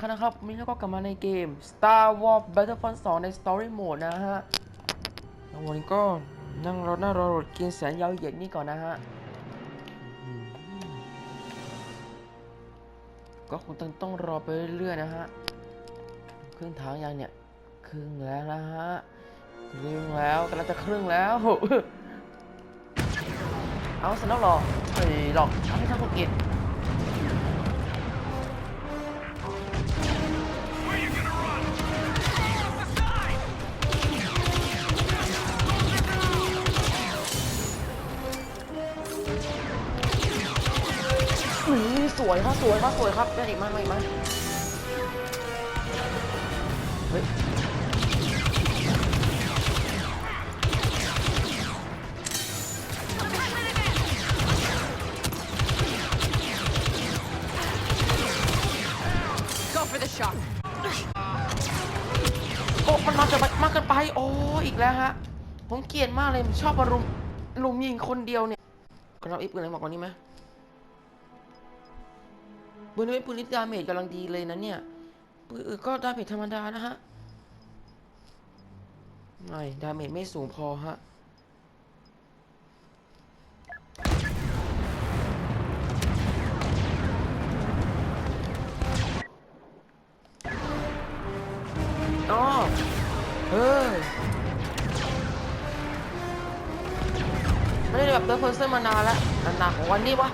ค่ะนะครับวันนี้เราก็กลับมาในเกม Star Wars Battlefront 2 ใน Story Mode นะฮะแล้ววันนี้ก็นั่งรอหน้ารอรถกินแสนยาวเหยียดนี่ก่อนนะฮะ ก็คงต้องต้องรอไปเรื่อยๆนะฮะ ครึ่งทางยังเนี่ย ครึ่งแล้วนะฮะ ครึ่งแล้วกำลังจะครึ่งแล้ว เอาสร็จแล้วเหรอเฮ้ยหรอกทำให้ทำธุรกินี่ วยครับสวยครับสวยครับได้อีกมามาอีกมาเฮ้ยโอ้มันมาเกินไปมากเกินไป โอ้ อีกแล้วฮะ ผมเกลียดมากเลย ชอบมารุมลุมยิงคนเดียวเนี่ยก็รับไอ้ปืนอะไรบอกก่อนนี้ไหม ปืนนี้เป็นปืนลิดดาเมจกำลังดีเลยนะเนี่ยปืนก็ดาเมจธรรมดานะฮะไม่ดาเมจไม่สูงพอฮะอ๋อเฮ้ยไม่ได้แบบเติร์เพอร์เซนมานานแล้วหนักของวันนี้วะ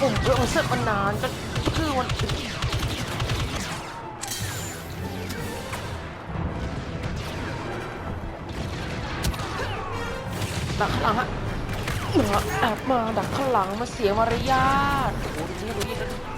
ครับผมเติร์เพอร์เซนมานานก็คือวันดักข้างหลังฮะแอบมาดักข้างหลังมาเสียมารยาทโอ้โหดูนี่ดูนี่ดูนี่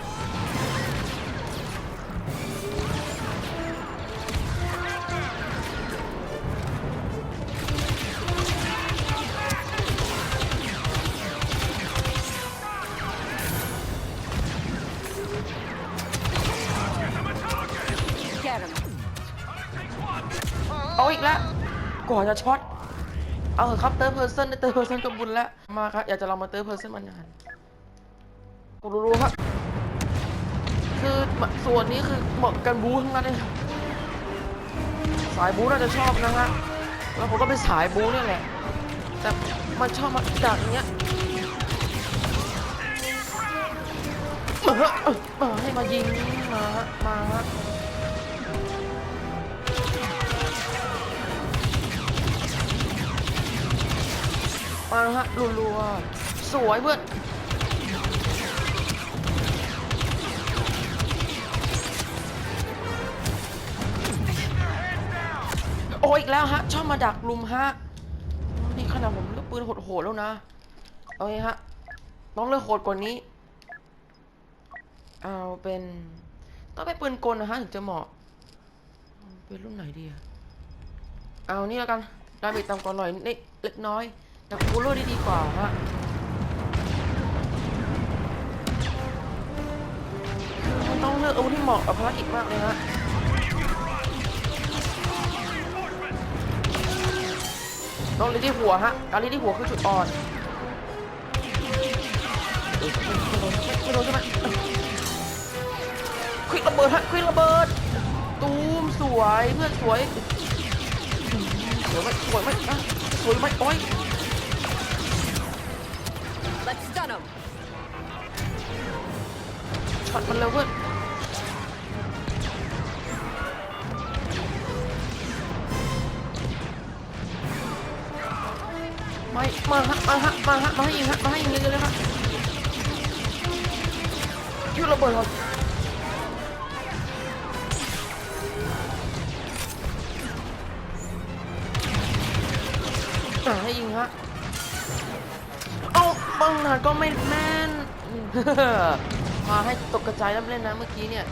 ก่อนจะช็อต เอาเถอะครับเติร์เพอร์เซนเติร์เพอร์เซนกับบุญแล้ว มาครับ อยากจะลองมาเติร์เพอร์เซนมานานกูรู้ครับ คือส่วนนี้คือเหมาะกันบูทั้งนั้นเลยสายบูน่าจะชอบนะฮะ แล้วผมก็เป็นสายบูนี่แหละ แต่มันชอบมาดักอย่างเงี้ยมาให้มายิงมาฮะ มาฮะมาฮะรัวๆสวยเพื่อนโอ้อีกแล้วฮะชอบมาดักลุมฮะนี่ขนาดผมเลือกปืนโหดๆแล้วนะเอาไงฮะต้องเลือกโหดกว่านี้ เอาเป็นต้องเป็นปืนกลนะฮะถึงจะเหมาะเอาเป็นรุ่นไหนดีอะเอานี่แล้วกันดาเมจต่ำกว่าหน่อยนิดเล็กน้อย แต่คูลเลอร์ดีดีกว่าฮะมันต้องเลือกอาวุธที่เหมาะกับภารกิจมากเลยฮะต้องเล่นที่หัวฮะ การเล่นที่หัวคือจุดอ่อนไม่โดนใช่ไหมเอ้ยควิกระเบิดฮะควิกระเบิด ตูมสวยเพื่อนสวยสวยไหมสวยไหมนะสวยไหมโอ้ย Let's stun him. ช็อตมันเร็วเพื่อนไม่มาฮะมาฮะมาฮะมาให้ยิงฮะมาให้ยิงเลยเลยฮะยืดระเบิดก่อนอ่าให้ยิงฮะ เอาบางนาก็ไม่แม่น มาให้ตกกระจายแล้วเล่นนะเมื่อกี้เนี่ย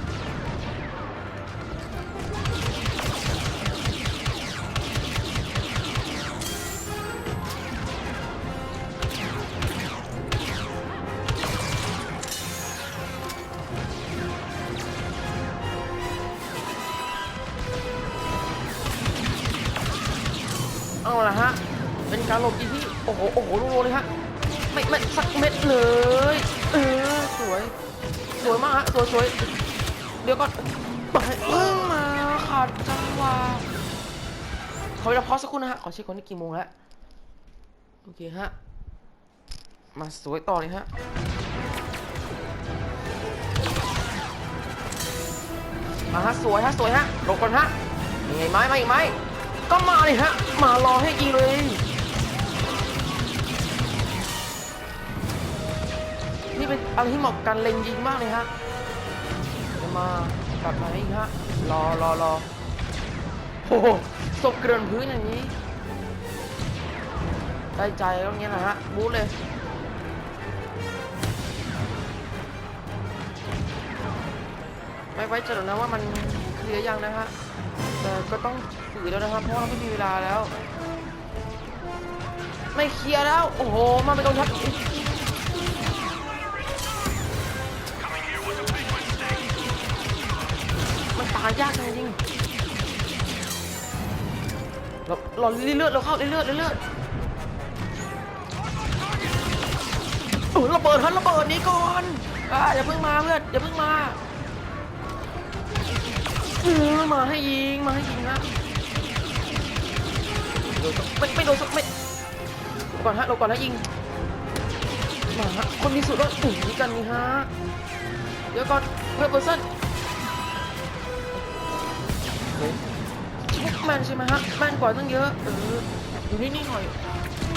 ไม่ไม่สักเม็ดเลย เออสวย สวยมากฮะสวยสวย เดี๋ยวก่อนไปเพิ่งมาขาดจังหวะขอเวลาพอสักครู่นะฮะ ขอเช็คคนนี้กี่โมงแล้วโอเคฮะ มาสวยต่อเลยฮะมาฮะสวยฮะสวยฮะหลบก่อนฮะมีไงไหมมาอีกไหมก็มาเลยฮะ มารอให้ยิงเลย นี่เป็นอะไรที่เหมาะกับการเล็งยิงมากเลยฮะจะมากลับมาอีกฮะรอรอรอโอ้โหศพเกลื่อนพื้นอย่างนี้ ได้ใจก็องเงี้ยนะฮะบู๊เลยไม่ไว้ใจหรอกนะว่ามันเคลียร์ยังนะฮะแต่ก็ต้องฝืนแล้วนะครับเพราะว่าเราไม่มีเวลาแล้ว ไม่เคลียร์แล้ว โอ้โหมาไปตรงชัดายากจริงเราเราเลือดเราเข้าเลือดเลือดโอ้ระเบิดฮันระเบิดนี้ก่อนอ่าอย่าเพิ่งมาเพื่อนอย่าเพิ่งมาเออมาให้ยิงมาให้ยิงนะไม่ไม่โดนสักเม็ดก่อนฮะเราก่อนแล้วยิงมาฮะคนมีสุดว่าอุ่นกันนี่ฮะเดี๋ยวก่อนเพื่อนเปอร์เซ็นต์ ชุบแมนใช่ไหมฮะแมนกว่าตั้งเยอะ เออ อยู่นี่นี่หน่อย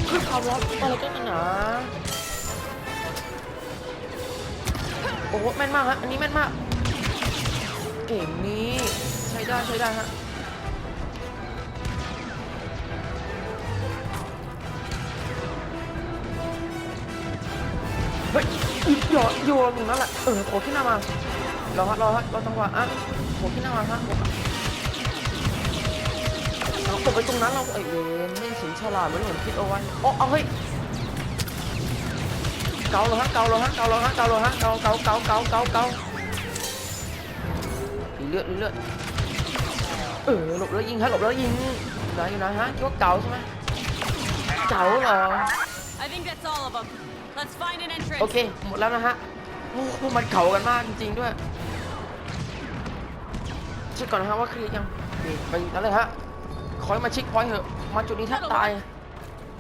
คือข่าวร้อนอะไรกันหนาโอ้โหแม่นมากฮะ อันนี้แม่นมาก เก่งนี้ใช้ได้ใช้ได้ฮะเฮ้ยหยอโยนตรงนั้นแหละ เออโผล่ขึ้นมา รอฮะรอฮะรอจังหวะอะโผล่ขึ้นมาฮะ เราตกไปตรงนั้นเราไอ้เวนไม่สินฉลาดเหมือนเหมือนคิดเอาไว้โอ้เอาเฮ้ยเกาเลยฮะเกาเลยฮะเกาเลยฮะเกาเลยฮะเกาเกาเกาเกาเกาเกาเลือดเลือดเออหลบแล้วยิงฮะหลบแล้วยิงไหนอยู่ไหนฮะคิดว่าเกาใช่ไหมเกาเหรอ I think that's all of them. Let's find an entrance. โอเคหมดแล้วนะฮะโอ้พวกมันเก่ากันมากจริงๆด้วยเช็คก่อนนะฮะว่าเคลียร์ยังโอเคไปนั่นเลยฮะข อให้มาเช็คพอยต์เถอะ มาจุดนี้แทบตาย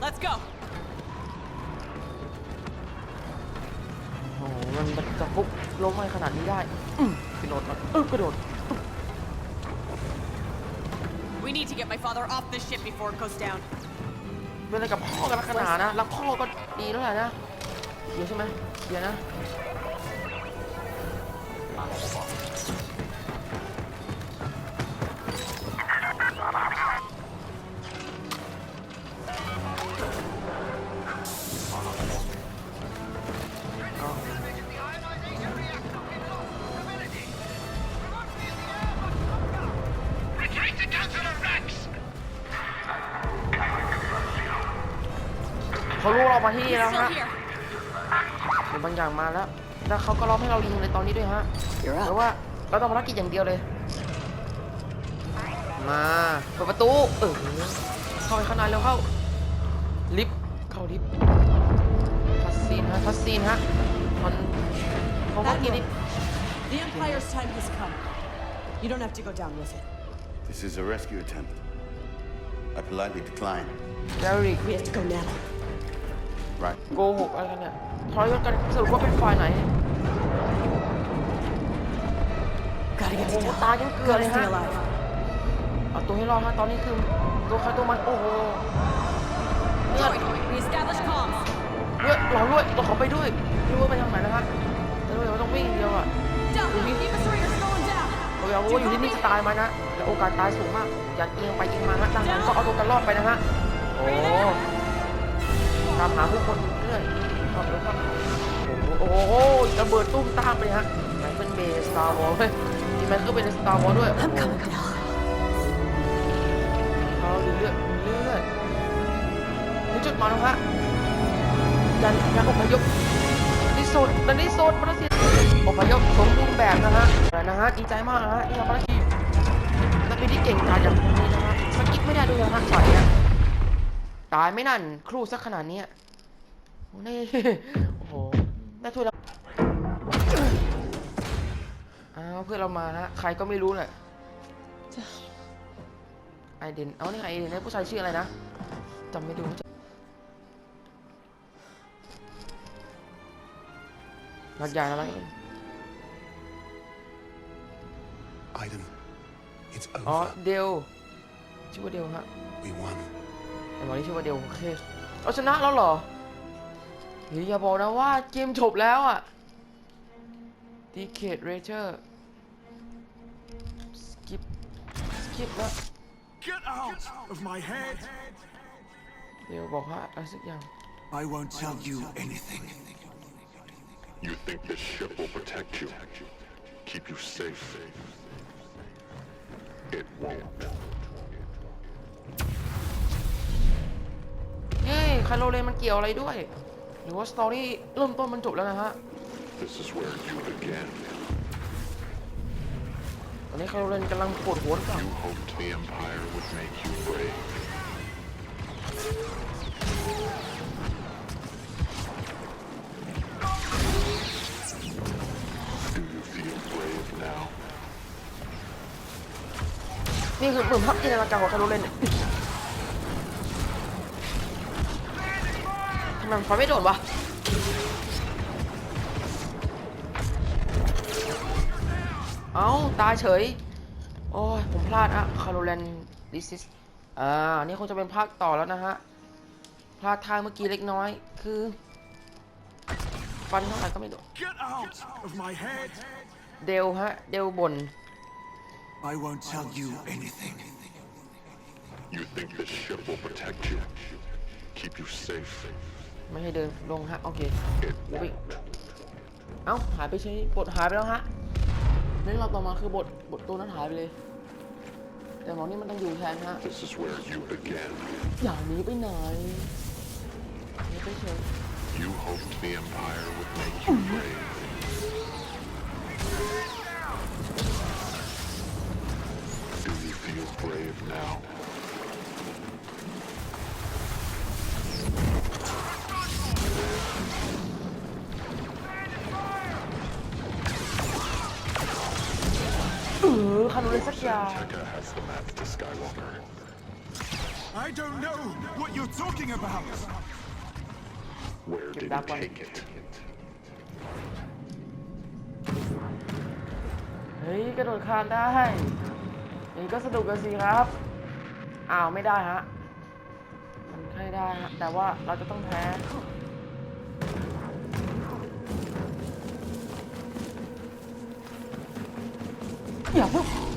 Let's go. โอ้โหมันมันจะฟุกล้มไปขนาดนี้ได้อืมกระโดดมาเออกระโดด We need to get my father off this ship before it goes down. เป็นอะไรกับพ่อกันลักหนานะรักพ่อก็ดีแล้วแหละนะเดี๋ยวใช่ไหมเดี๋ยวนะ เขารู้เรามาที่นี่ He's แล้ว still ฮะ here. เดี๋ยวบางอย่างมาแล้ว แล้วเขาก็ล้อมให้เรายิงในตอนนี้ด้วยฮะ You're แต่ว่าเราต้องภารกิจอย่างเดียวเลย มาเปิดประตูเออเข้าไปข้างในเร็วเข้า ลิฟต์เข้าลิฟต์ทัสซีนฮะทัสซีนฮะมันเขาว่ากินลิฟต์ The Empire's time has come. You don't have to go down with it. This is a rescue attempt. I politely decline. เดริก We have to go now. Right. โกหกอะไรกันเนี่ยทรยศกันสรุปว่าเป็นฝ่ายไหน Gotta โอ้ get โห to town. ตายยังเกลือเลย Gotta stay ฮะ alive. เอาตัวให้รอดฮะตอนนี้คือตัวใครตัวมันโอ้โหเลือด Joey, we established comms. เลือดเราด้วยเราขอไปด้วยไม่รู้ว่าไปทางไหนนะฮะแต่รู้ว่าต้องวิ่งอย่างเดียวอะ Delta, keep us readers going down. เราอยากรู้ว่าอยู่ที่นี่จะตายไหมนะแต่โอกาสตายสูงมากอย่าเอียงไปเอียงมาฮะดังนั้นก็เอาตัวกันรอดไปนะฮะโอ้ ตามหาผู้คนเรื่อยครับแล้วก็โอ้โหระเบิดตุ้มตามไปฮะไหนเป็นเบสตาร์วอลเฮ้ยนี่มันก็เป็นสตาร์วอลด้วย I'm coming now. เขาดูเลือดดูเลือดนี่จุดหมายแล้วฮะยันยันอพยพที่สุดในที่สุดประสิทธิ์อพยพสมบูรณ์แบบนะฮะนะฮะดีใจมากนะฮะที่ทำภารกิจนักบินที่เก่งกาจอย่างนี้นะฮะสกิปไม่ได้ด้วยนะฮะถอยอะ ตายไม่นั่น ครูสักขนาดเนี้ยโอ้นี่โอ้โหได้ถ้วยแล้วอ้าวเพื่อนเรามาฮะใครก็ไม่รู้แหละไอเดนเอานี่ไอเดนเนี่ยผู้ชายชื่ออะไรนะจำไม่ดูนักใหญ่แล้วนะ Aiden, it's อ๋อ over. เดลชื่อว่าเดลฮะ We won. ไอ้หมอนี่ชื่อว่าเดลโอเคเราชนะแล้วเหรอเฮ้ยอย่าบอกนะว่าเกมจบแล้วอะดีเคดเรเชอร์สกิปสกิปแล้ว Get out of my head! เดี๋ยวบอกว่าอะไรสักอย่าง I won't tell you anything. You think this ship will protect you, keep you safe? It won't. คาโรเลนมันเกี่ยวอะไรด้วย หรือว่าสตอรี่เริ่มต้นมันจบแล้วนะฮะ This is where you began. ตอนนี้คาโรเลนกำลังปวดหัวหรือเปล่า You hoped the Empire would make you brave. Do you feel brave now? นี่คือเหมือนภาพจินตนาการของคาโรเลนเนี่ย มมันฟันไม่โดนวะเอ้าตายเฉย โอ้ย ผมพลาดอะคาโรเลนดิซิสอ่านี่คงจะเป็นภาคต่อแล้วนะฮะ พลาดทางเมื่อกี้เล็กน้อย คือฟันเท่าไหร่ก็ไม่โดน Get out of my head! เดลฮะ เดลบน I won't tell you anything. You think this ship will protect you, keep you safe? ไม่ให้เดินลงฮะ โอเควิ่งเอ้าหายไปใช่บทหายไปแล้วฮะเรื่องราวต่อมาคือบทบทตัวนั้นหายไปเลย แต่หมอนี่มันต้องอยู่แทนฮะอย่าหนีไปไหนไม่ไปเฉย You hoped the Empire would make คารุเลยสักอย่าง Tekka has the map to Skywalker. I don't know what you're talking about. Where did that you one. take it? เฮ้ยกระโดดคานได้นี่ก็สนุกกันสิครับ อ้าวไม่ได้ฮะ มันใช่ได้ฮะ แต่ว่าเราจะต้องแพ้อย่าเพิ่ง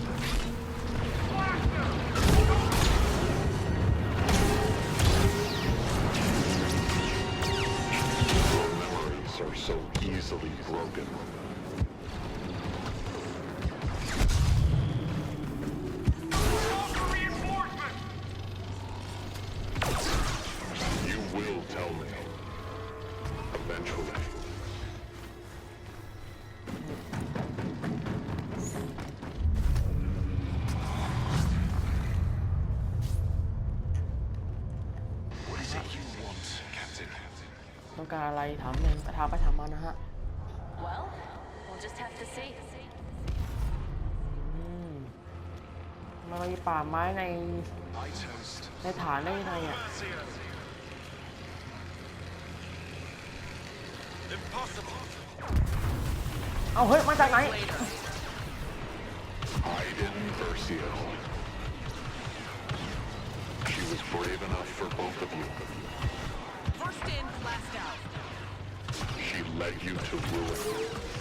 การอะไรถามเลยถามไปถามมานะฮะ Well, we'll just have to see. อืมมันมีป่าไม้ในในฐานได้ยังไงอะเอาเฮ้ย มาจากไหน Iden Versio. She was brave enough for both of you. First in, last out. She led you to ruin.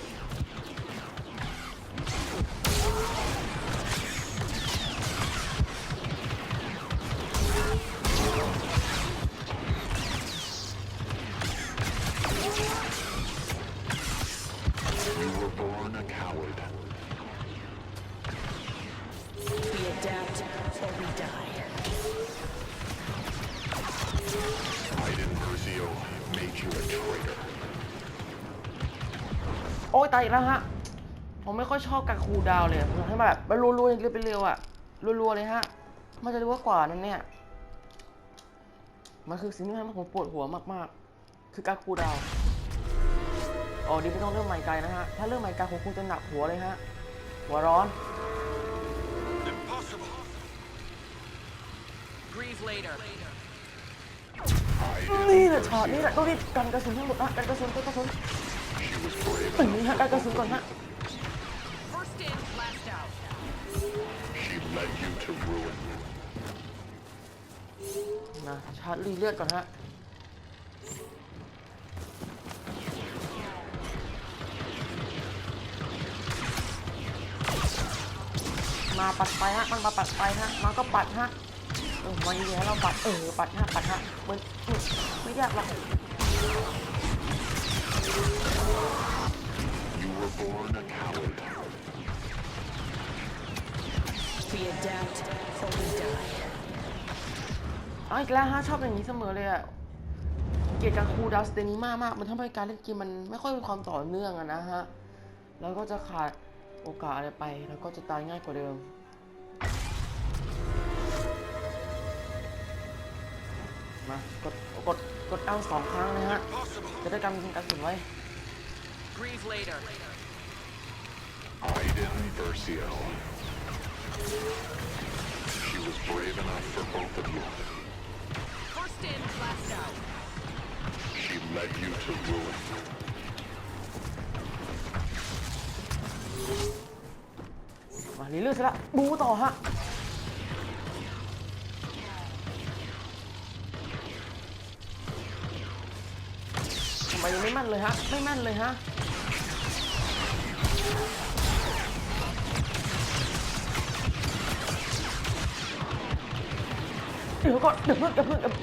โอ้ยตายอีกแล้วฮะ ผมไม่ค่อยชอบการคูลดาวน์เลยผมอยากให้มาแบบมารัวๆเร็วๆไปเร็วๆอะรัวๆเลยฮะ มันจะรู้ว่ากว่านั้นเนี่ย มันคือสิ่งที่ทำให้ผมปวดหัวมากๆ คือการคูลดาวน์อ๋อดีไม่ต้องเริ่มใหม่ไกลนะฮะ ถ้าเริ่มใหม่ไกลผมคงจะหนักหัวเลยฮะ หัวร้อน Impossible. Grieve later. นี่แหละช็อตนี่แหละต้องรีบกันกระสุนทั้งหมดนะกันกระสุนกันกระสุน นะกันกระสุนก่อนฮะ First in, last out. She led you to ruin. นะชาร์จรีเลือดก่อนฮะ มาปัดไปฮะ มันมาปัดไปฮะ มันก็ปัดฮะ เออมาอย่างเงี้ยเราปัด เออ ปัดฮะ ปัดฮะเหมือนไม่ยากหรอก We adapt or we die. เอาอีกแล้วฮะชอบอย่างนี้เสมอเลยอะเกลียดการคูลดาวน์สเตนี้มามาก มันทำให้การเล่นเกมมันไม่ค่อยมีความต่อเนื่องอะนะฮะ แล้วก็จะขาดโอกาสอะไรไป แล้วก็จะตายง่ายกว่าเดิมมากดกด กดเอาสองครั้งนะฮะ จะได้กำยิงกระสุนไว้ Grieve later. Aiden Versio. She was brave enough for both of you. First in, last out. She led you to ruin. มาลีเลือดซะละบูต่อฮะ ไมยังไม่แม่นเลยฮะ ไม่แม่นเลยฮะ เดี๋ยวก่อนเดี๋ยวเพิ่งเดี๋ยวเพิ่งเดี๋ยว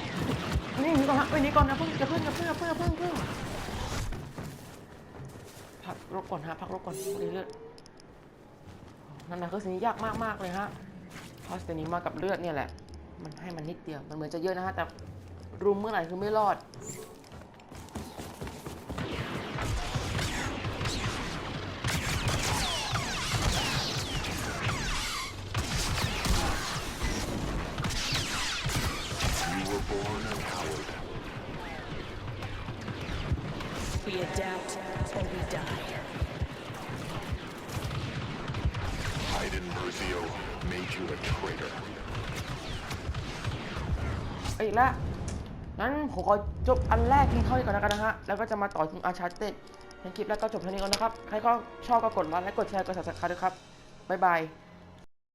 นี่นี่ก่อนฮะไปนี่ก่อนนะเพิ่งอย่าเพิ่งอย่าเพิ่งอย่าเพิ่งอย่าเพิ่งอย่าเพิ่งพักรบก่อนฮะ พักรบก่อนเลือดนั่นนะคือสิ่งที่ยากมากมากๆเลยฮะเพราะสิ่งนี้มากับเลือดเนี่ยแหละ มันให้มันนิดเดียว มันเหมือนจะเยอะนะฮะ แต่รุมเมื่อไหร่คือไม่รอด อีกแล้วงั้นผมขอจบอันแรกเพียงเท่านี้ก่อนแล้วกันนะฮะ แล้วก็จะมาต่อถึงอาชาเต็ดในคลิปแล้วก็จบเท่านี้ก่อนนะครับ ใครก็ชอบก็กดไลค์และกดแชร์กด subscribe ด้วยครับ บ๊ายบาย